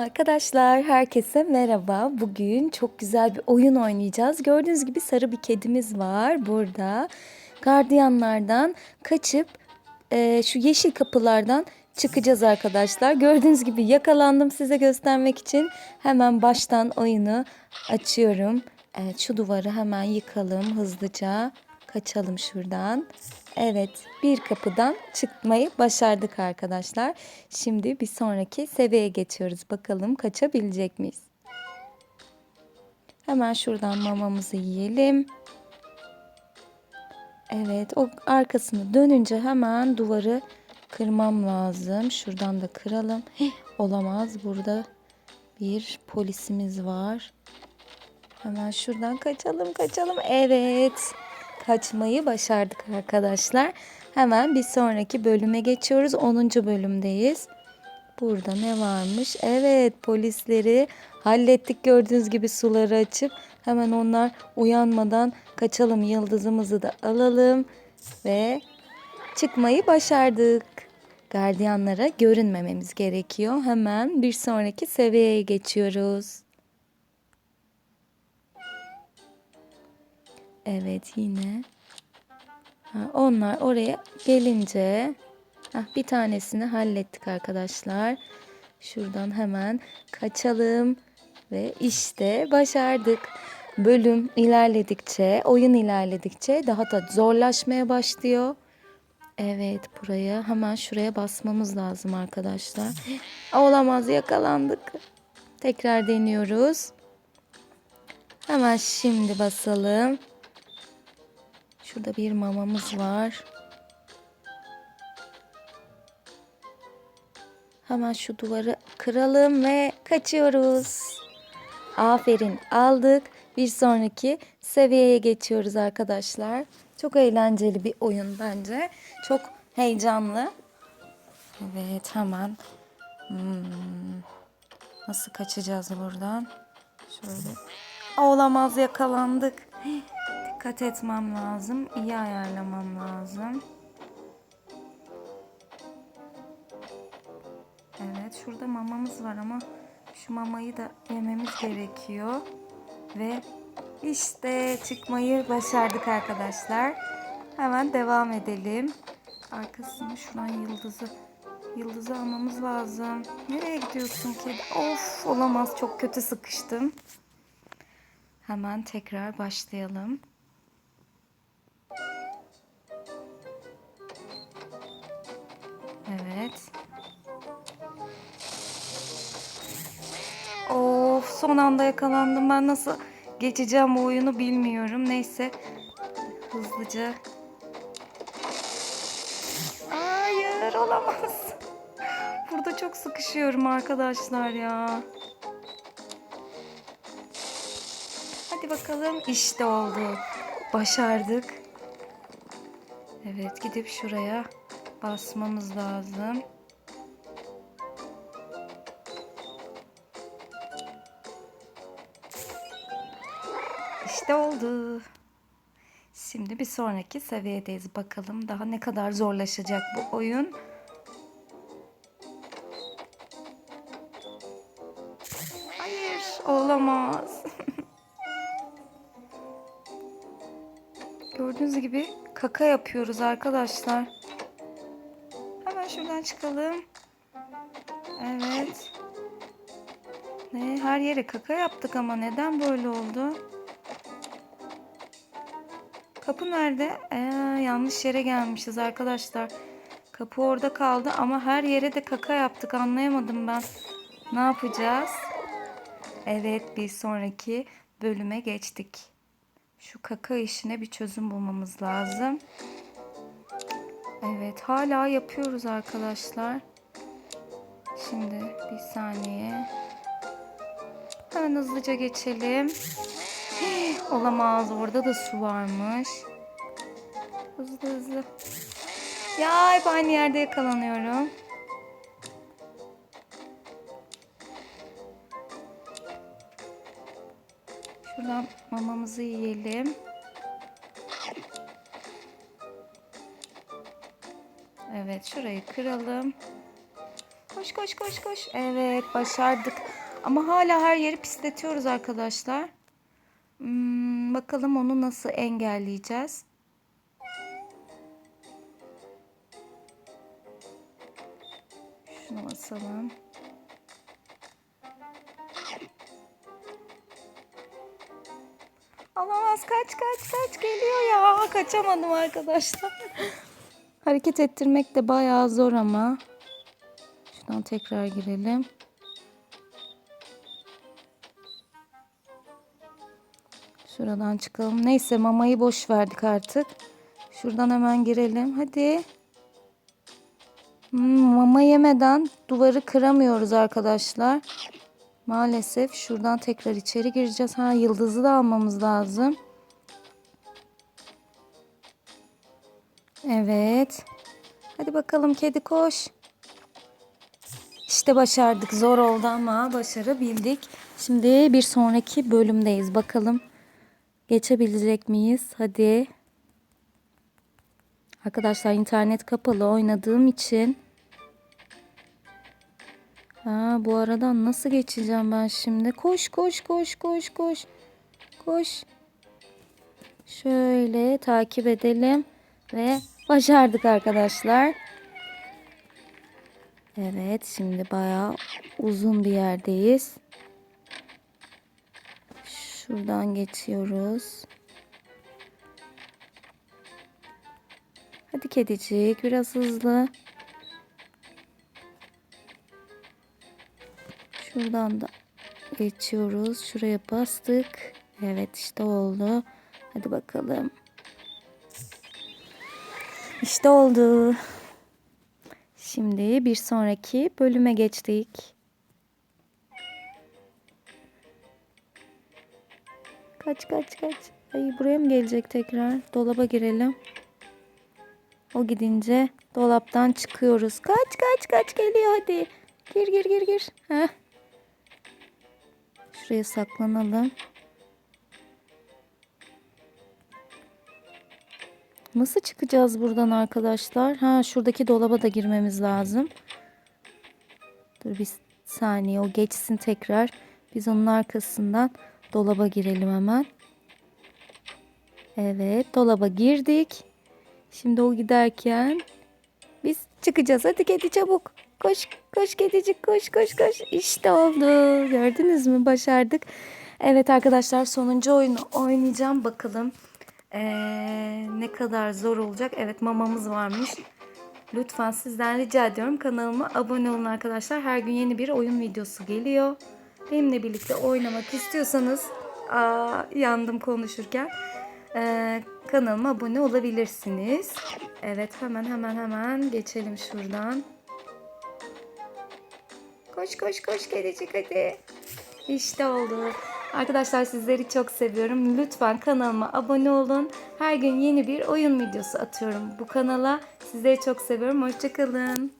Arkadaşlar herkese merhaba. Bugün çok güzel bir oyun oynayacağız. Gördüğünüz gibi sarı bir kedimiz var burada. Gardiyanlardan kaçıp e, şu yeşil kapılardan çıkacağız arkadaşlar. Gördüğünüz gibi yakalandım size göstermek için. Hemen baştan oyunu açıyorum. Evet şu duvarı hemen yıkalım hızlıca. Kaçalım şuradan. Evet bir kapıdan çıkmayı başardık arkadaşlar. Şimdi bir sonraki seviyeye geçiyoruz. Bakalım kaçabilecek miyiz? Hemen şuradan mamamızı yiyelim. Evet o arkasını dönünce hemen duvarı kırmam lazım. Şuradan da kıralım. Hih, olamaz burada bir polisimiz var. Hemen şuradan kaçalım kaçalım. Evet kaçmayı başardık arkadaşlar. Hemen bir sonraki bölüme geçiyoruz. 10. bölümdeyiz. Burada ne varmış? Evet polisleri hallettik gördüğünüz gibi suları açıp hemen onlar uyanmadan kaçalım yıldızımızı da alalım ve çıkmayı başardık. Gardiyanlara görünmememiz gerekiyor. Hemen bir sonraki seviyeye geçiyoruz. Evet yine. Ha, onlar oraya gelince hah, bir tanesini hallettik arkadaşlar. Şuradan hemen kaçalım ve işte başardık. Bölüm ilerledikçe, oyun ilerledikçe daha da zorlaşmaya başlıyor. Evet buraya hemen şuraya basmamız lazım arkadaşlar. Olamaz yakalandık. Tekrar deniyoruz. Hemen şimdi basalım. Şurada bir mamamız var. Hemen şu duvarı kıralım ve kaçıyoruz. Aferin aldık. Bir sonraki seviyeye geçiyoruz arkadaşlar. Çok eğlenceli bir oyun bence. Çok heyecanlı. Evet hemen. Hmm. Nasıl kaçacağız buradan? Şöyle. Olamaz yakalandık. Dikkat etmem lazım. İyi ayarlamam lazım. Evet şurada mamamız var ama şu mamayı da yememiz gerekiyor. Ve işte çıkmayı başardık arkadaşlar. Hemen devam edelim. Arkasını şuradan yıldızı yıldızı almamız lazım. Nereye gidiyorsun kedi? Of olamaz çok kötü sıkıştım. Hemen tekrar başlayalım. Evet. Of son anda yakalandım. Ben nasıl geçeceğim bu oyunu bilmiyorum. Neyse. Hızlıca. Hayır olamaz. Burada çok sıkışıyorum arkadaşlar ya. Hadi bakalım. İşte oldu. Başardık. Evet gidip şuraya basmamız lazım. İşte oldu. Şimdi bir sonraki seviyedeyiz. Bakalım daha ne kadar zorlaşacak bu oyun. Hayır, olamaz. Gördüğünüz gibi kaka yapıyoruz arkadaşlar. Hemen şuradan çıkalım. Evet. Ne her yere kaka yaptık ama neden böyle oldu? Kapı nerede? Ee, yanlış yere gelmişiz arkadaşlar. Kapı orada kaldı ama her yere de kaka yaptık anlayamadım ben. Ne yapacağız? Evet bir sonraki bölüme geçtik. Şu kaka işine bir çözüm bulmamız lazım. Evet hala yapıyoruz arkadaşlar. Şimdi bir saniye. Hemen hızlıca geçelim. Olamaz orada da su varmış. Hızlı hızlı. Ya hep aynı yerde yakalanıyorum. Şuradan mamamızı yiyelim. Evet şurayı kıralım. Koş koş koş koş. Evet başardık. Ama hala her yeri pisletiyoruz arkadaşlar. Hmm, bakalım onu nasıl engelleyeceğiz. Şunu basalım. Olamaz kaç kaç kaç geliyor ya. Kaçamadım arkadaşlar. Hareket ettirmek de bayağı zor ama. Şuradan tekrar girelim. Şuradan çıkalım. Neyse mamayı boş verdik artık. Şuradan hemen girelim. Hadi. Hmm, mama yemeden duvarı kıramıyoruz arkadaşlar. Maalesef şuradan tekrar içeri gireceğiz. Ha yıldızı da almamız lazım. Evet. Hadi bakalım kedi koş. İşte başardık. Zor oldu ama başarabildik. Şimdi bir sonraki bölümdeyiz. Bakalım geçebilecek miyiz? Hadi. Arkadaşlar internet kapalı oynadığım için. Ha, bu aradan nasıl geçeceğim ben şimdi? Koş koş koş koş koş. Koş. Şöyle takip edelim ve başardık arkadaşlar. Evet şimdi bayağı uzun bir yerdeyiz. Şuradan geçiyoruz. Hadi kedicik biraz hızlı. Şuradan da geçiyoruz. Şuraya bastık. Evet işte oldu. Hadi bakalım. İşte oldu. Şimdi bir sonraki bölüme geçtik. Kaç kaç kaç. Ay buraya mı gelecek tekrar? Dolaba girelim. O gidince dolaptan çıkıyoruz. Kaç kaç kaç geliyor hadi. Gir gir gir gir. Heh. Şuraya saklanalım. Nasıl çıkacağız buradan arkadaşlar? Ha şuradaki dolaba da girmemiz lazım. Dur bir saniye o geçsin tekrar. Biz onun arkasından dolaba girelim hemen. Evet dolaba girdik. Şimdi o giderken biz çıkacağız. Hadi kedi çabuk. Koş koş kedicik koş koş koş. İşte oldu. Gördünüz mü? Başardık. Evet arkadaşlar sonuncu oyunu oynayacağım. Bakalım ee, ne kadar zor olacak. Evet mamamız varmış. Lütfen sizden rica ediyorum kanalıma abone olun arkadaşlar. Her gün yeni bir oyun videosu geliyor. Benimle birlikte oynamak istiyorsanız aa, yandım konuşurken ee, kanalıma abone olabilirsiniz. Evet hemen hemen hemen geçelim şuradan. Koş koş koş gelecek hadi. İşte oldu. Arkadaşlar sizleri çok seviyorum. Lütfen kanalıma abone olun. Her gün yeni bir oyun videosu atıyorum bu kanala. Sizleri çok seviyorum. Hoşçakalın.